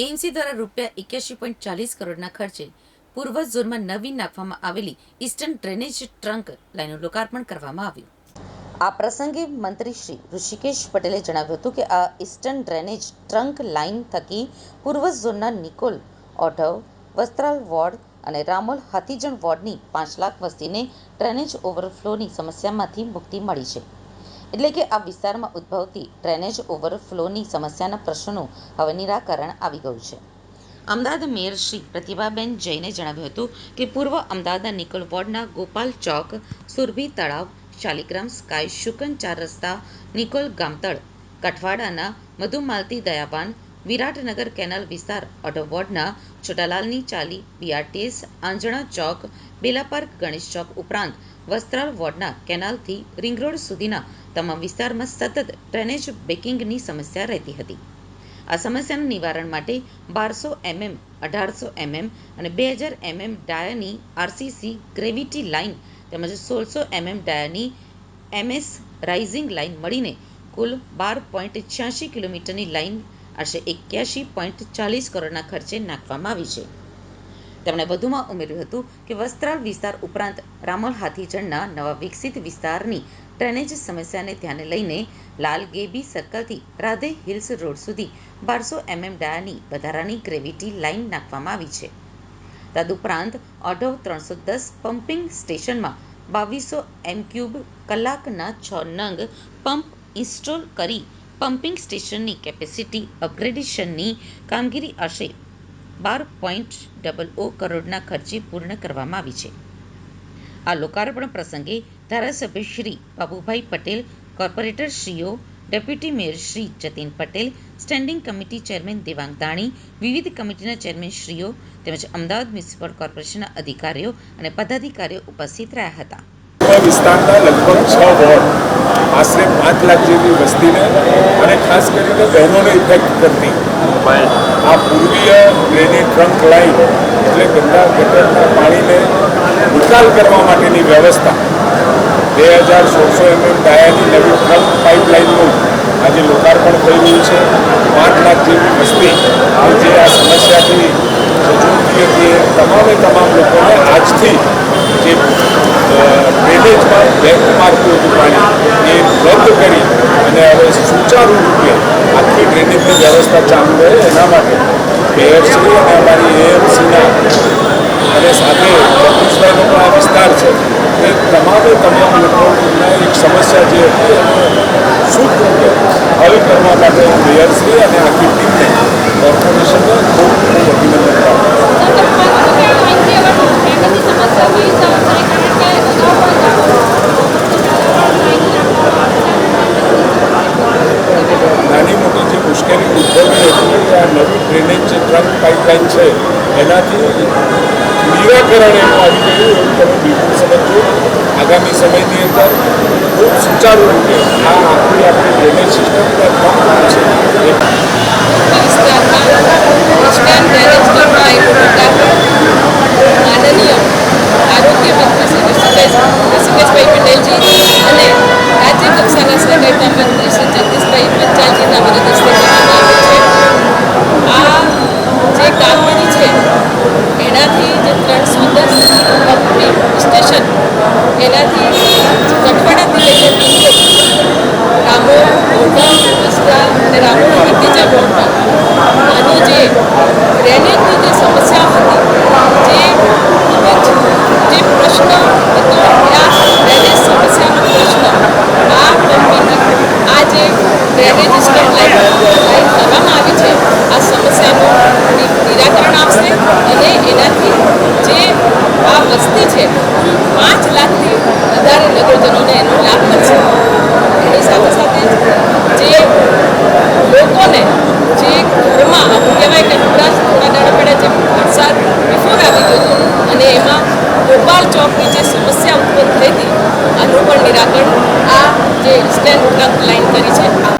AMC દ્વારા રૂપિયા એક્યાસી પોઈન્ટ ચાલીસ કરોડના ખર્ચે પૂર્વ ઝોનમાં નવી નાખવામાં આવેલી ઇસ્ટર્ન ડ્રેનેજ ટ્રંક લાઇનનું લોકાર્પણ કરવામાં આવ્યું. આ પ્રસંગે મંત્રી શ્રી ઋષિકેશ પટેલે જણાવ્યું હતું કે આ ઇસ્ટર્ન ડ્રેનેજ ટ્રંક લાઇન થકી પૂર્વ ઝોનના નિકોલ, ઓઢવ, વસ્ત્રાલ વોર્ડ અને રામોલ હાથીજણ વોર્ડની પાંચ લાખ વસ્તીને ડ્રેનેજ ઓવરફ્લોની સમસ્યામાંથી મુક્તિ મળી છે. એટલે કે આ વિસ્તારમાં ઉદ્ભવતી ડ્રેનેજ ઓવરફ્લોની સમસ્યાના પ્રશ્નોનું હવે નિરાકરણ આવી ગયું છે. અમદાવાદ મેયર શ્રી પ્રતિભાબેન જૈને જણાવ્યું હતું કે પૂર્વ અમદાવાદના નિકોલ વોર્ડના ગોપાલ ચોક, સુરભી તળાવ, શાલિગ્રામ સ્કાય, શુકન ચાર રસ્તા, નિકોલ ગામતળ, કઠવાડાના મધુમાલતી દયાબાન વિરાટનગર કેનાલ વિસ્તાર ઓટો વોર્ડના છોટાલાલની ચાલી, બીઆરટીએસ આંજણા ચોક બેલા પાર્ક ગણેશ ચોક ઉપરાંત વસ્ત્રાલ વોર્ડના કેનાલથી રિંગ રોડ સુધીના તમામ વિસ્તારમાં સતત ડ્રેનેજ બેકિંગની સમસ્યા રહેતી હતી. આ સમસ્યાના નિવારણ માટે બારસો એમએમ, અઢારસો એમએમ અને બે હજાર MM ડાયાની R C C gravity line તેમજ સોળસો એમએમ ડાયાની એમએસ રાઇઝિંગ લાઇન મળીને કુલ બાર પોઈન્ટ છ્યાસી કિલોમીટરની લાઇન આશરે એક્યાસી પોઈન્ટ ચાલીસ કરોડના ખર્ચે નાખવામાં આવી છે. તેમણે વધુમાં ઉમેર્યું હતું કે વસ્ત્રાલ વિસ્તાર ઉપરાંત રામોલ હાથીજણના નવા વિકસિત વિસ્તારની ડ્રેનેજ સમસ્યાને ધ્યાને લઈને લાલ ગેબી સર્કલથી રાધે હિલ્સ રોડ સુધી બારસો એમએમ ડાયાની વધારાની ગ્રેવિટી લાઇન નાખવામાં આવી છે. તદુપરાંત ઓઢવ ત્રણસો દસ પમ્પિંગ સ્ટેશનમાં બાવીસો એમ ક્યુબ કલાકના છ નંગ પંપ ઇન્સ્ટોલ કરી પમ્પિંગ સ્ટેશનની કેપેસિટી અપગ્રેડેશનની કામગીરી આશરે બાર પોઈન્ટ ડબલ ઓ કરોડના ખર્ચે પૂર્ણ કરવામાં આવી છે. આ લોકાર્પણ પ્રસંગે ધારાસભ્ય Shri Babubhai Patel, corporator શ્રીઓ deputy mayor Shri Jatin Patel, standing committee chairman Devang Dani, વિવિધ કમિટીના ચેરમેન શ્રીઓ તેમજ અમદાવાદ મ્યુનિસિપલ કોર્પોરેશનના અધિકારીઓ અને પદાધિકારીઓ ઉપસ્થિત રહ્યા હતા. વિસ્તારના લગભગ છ વોર્ડ આશરે પાંચ લાખ જેવી વસ્તીને અને ખાસ કરીને બહેનોને ઇફેક્ટ કરતી. આ પૂર્વીય ગ્રેની ટ્રંક લાઈન એટલે ગંદા ગટરના પાણીને નિકાલ કરવા માટેની વ્યવસ્થા. બે હજાર સોળસો એમએમ ડાયાની નવી ટ્રંક પાઇપલાઇનનું આજે લોકાર્પણ થઈ રહ્યું છે. પાંચ લાખ જેવી વસ્તી જે આ સમસ્યાથી ઝૂઝતી હતી એ તમામે તમામ લોકોને આજથી જે બેંક મારતું હતું પાણી એ રદ કરી અને હવે સુચારુ રૂપે આખી ડ્રેનેજની વ્યવસ્થા ચાલુ રહે એના માટે મેયરશ્રી અને અમારી એએમસીના અને સાથે જગદીશભાઈનો પણ આ વિસ્તાર છે. એ તમામે તમામ લોકોને એક સમસ્યા જે હતી એને શુદ્ધ રૂપે હલ કરવા માટે હું મેયરશ્રી અને આખી ટીમને કોર્પોરેશનને ખૂબ ટ્રેન્ડ છે. એનાથી નિરાકરણ એનું આવી ગયું એવું તમે બિલકુલ સમજો. આગામી સમયની અંદર ખૂબ સુચારુ રીતે આ આખી આપણી ડ્રેનેજ સિસ્ટમ પર કામ છે. માનનીય આરોગ્ય મંત્રી શ્રી ઋષિકેશ ઋષિકેશભાઈ પટેલજી અને રાજ્ય કક્ષાના સહકારી એનાથી ચટપટ એપ્લિકેશન કામો એમાં ગોપાલ ચોકની જે સમસ્યા ઉત્પન્ન થઈ હતી, આનું પણ નિરાકરણ આ જે સ્ટેન્ડ લાઈન કરી છે.